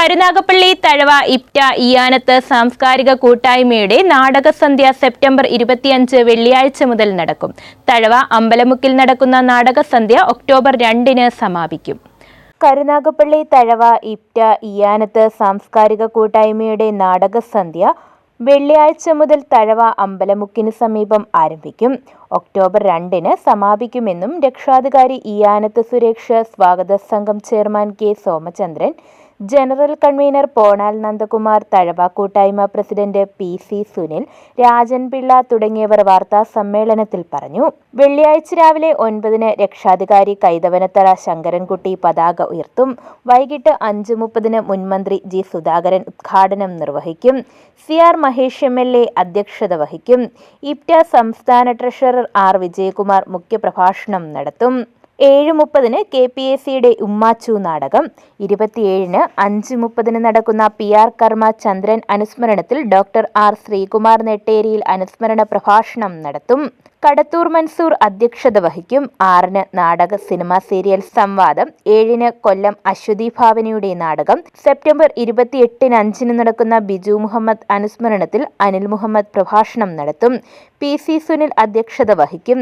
കരുനാഗപ്പള്ളി തഴവ ഇപ്റ്റ ഇയാനത്ത് സാംസ്കാരിക കൂട്ടായ്മയുടെ നാടകസന്ധ്യ സെപ്റ്റംബർ ഇരുപത്തിയഞ്ച് വെള്ളിയാഴ്ച മുതൽ നടക്കും. തഴവ അമ്പലമുക്കിൽ നടക്കുന്ന നാടകസന്ധ്യ ഒക്ടോബർ രണ്ടിന് സമാപിക്കും. കരുനാഗപ്പള്ളി തഴവ ഇപ്റ്റ ഇയാനത്ത് സാംസ്കാരിക കൂട്ടായ്മയുടെ നാടകസന്ധ്യ വെള്ളിയാഴ്ച മുതൽ തഴവ അമ്പലമുക്കിന് സമീപം ആരംഭിക്കും. ഒക്ടോബർ രണ്ടിന് സമാപിക്കുമെന്നും രക്ഷാധികാരി ഇയാനത്ത് സുരേഷ് സ്വാഗത സംഘം chairman K Somachandran general convener പോണാൽ Nandakumar Thazhava കൂട്ടായ്മ president P C Sunil Rajanpillai തുടങ്ങിയവർ വാർത്താ സമ്മേളനത്തിൽ പറഞ്ഞു. വെള്ളിയാഴ്ച രാവിലെ ഒൻപതിന് രക്ഷാധികാരി കൈതവനത്തറ ശങ്കരൻകുട്ടി പതാക ഉയർത്തും. വൈകിട്ട് അഞ്ച് മുപ്പതിന് മുൻമന്ത്രി ജി സുധാകരൻ ഉദ്ഘാടനം നിർവഹിക്കും. C R Mahesh M L A അധ്യക്ഷത വഹിക്കും. ഇപ്റ്റ സംസ്ഥാന ട്രഷറർ ആർ വിജയകുമാർ മുഖ്യപ്രഭാഷണം നടത്തും. ഏഴ് മുപ്പതിന് കെ പി എസ് സിയുടെ ഉമ്മാച്ചു നാടകം ഇരുപത്തിയേഴിന് അഞ്ച് മുപ്പതിന് നടക്കുന്ന പി ആർ കർമ്മ ചന്ദ്രൻ അനുസ്മരണത്തിൽ ഡോക്ടർ ആർ ശ്രീകുമാർ നെട്ടേരിയിൽ അനുസ്മരണ പ്രഭാഷണം നടത്തും. കടത്തൂർ മൻസൂർ അധ്യക്ഷത വഹിക്കും. ആറിന് നാടക സിനിമ സീരിയൽ സംവാദം ഏഴിന് കൊല്ലം അശ്വതി ഭാവനയുടെ നാടകം സെപ്റ്റംബർ ഇരുപത്തിയെട്ടിന് അഞ്ചിന് നടക്കുന്ന ബിജു മുഹമ്മദ് അനുസ്മരണത്തിൽ അനിൽ മുഹമ്മദ് പ്രഭാഷണം നടത്തും. പി സി സുനിൽ അധ്യക്ഷത വഹിക്കും.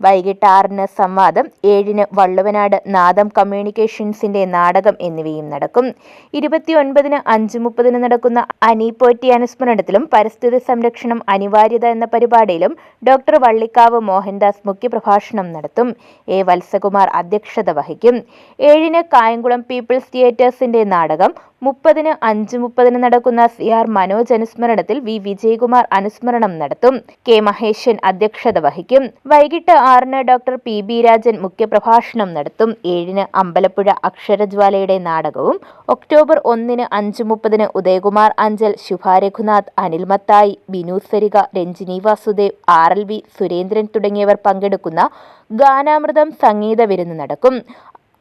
വൈകിട്ട് ആറിന് സംവാദം ഏഴിന് വള്ളുവനാട് നാദം കമ്മ്യൂണിക്കേഷൻസിന്റെ നാടകം എന്നിവയും നടക്കും. ഇരുപത്തിയൊൻപതിന് അഞ്ച് മുപ്പതിന് നടക്കുന്ന അനീപോറ്റി അനുസ്മരണത്തിലും പരിസ്ഥിതി സംരക്ഷണം അനിവാര്യത എന്ന പരിപാടിയിലും ഡോക്ടർ വള്ളിക്കാവ് മോഹൻദാസ് മുഖ്യപ്രഭാഷണം നടത്തും. എ വത്സകുമാർ അധ്യക്ഷത വഹിക്കും. ഏഴിന് കായംകുളം പീപ്പിൾസ് തിയേറ്റേഴ്സിന്റെ നാടകം മുപ്പതിന് അഞ്ച് മുപ്പതിന് നടക്കുന്ന സി ആർ മനോജ് അനുസ്മരണത്തിൽ വി വിജയകുമാർ അനുസ്മരണം നടത്തും. കെ മഹേശൻ അധ്യക്ഷത വഹിക്കും. വൈകിട്ട് ആറിന് ഡോക്ടർ പി ബി രാജൻ മുഖ്യപ്രഭാഷണം നടത്തും. ഏഴിന് അമ്പലപ്പുഴ അക്ഷരജ്വാലയുടെ നാടകവും ഒക്ടോബർ ഒന്നിന് അഞ്ച് മുപ്പതിന് Udayakumar Anchal Shubha Raghunath Anil Mathai Binu Sarika Ranjini Vasudev R L V Surendran തുടങ്ങിയവർ പങ്കെടുക്കുന്ന ഗാനാമൃതം സംഗീത വിരുന്ന് നടക്കും.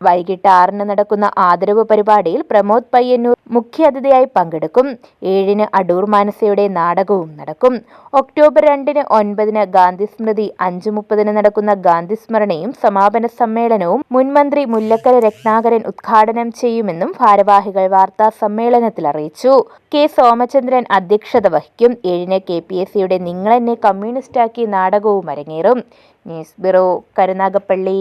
വൈകിട്ട് ആറിന് നടക്കുന്ന ആദരവ് പരിപാടിയിൽ പ്രമോദ് പയ്യന്നൂർ മുഖ്യാതിഥിയായി പങ്കെടുക്കും. ഏഴിന് അടൂർ മാനസയുടെ നാടകവും നടക്കും. ഒക്ടോബർ രണ്ടിന് ഒൻപതിന് ഗാന്ധി സ്മൃതി അഞ്ചു മുപ്പതിന് നടക്കുന്ന ഗാന്ധി സ്മരണയും സമാപന സമ്മേളനവും മുൻമന്ത്രി മുല്ലക്കര രത്നാകരൻ ഉദ്ഘാടനം ചെയ്യുമെന്നും ഭാരവാഹികൾ വാർത്താ സമ്മേളനത്തിൽ അറിയിച്ചു. കെ സോമചന്ദ്രൻ അധ്യക്ഷത വഹിക്കും. ഏഴിന് കെ പി എസ് സിയുടെ നിങ്ങളെന്നെ കമ്മ്യൂണിസ്റ്റാക്കി നാടകവും അരങ്ങേറും. News bureau Karunagappally.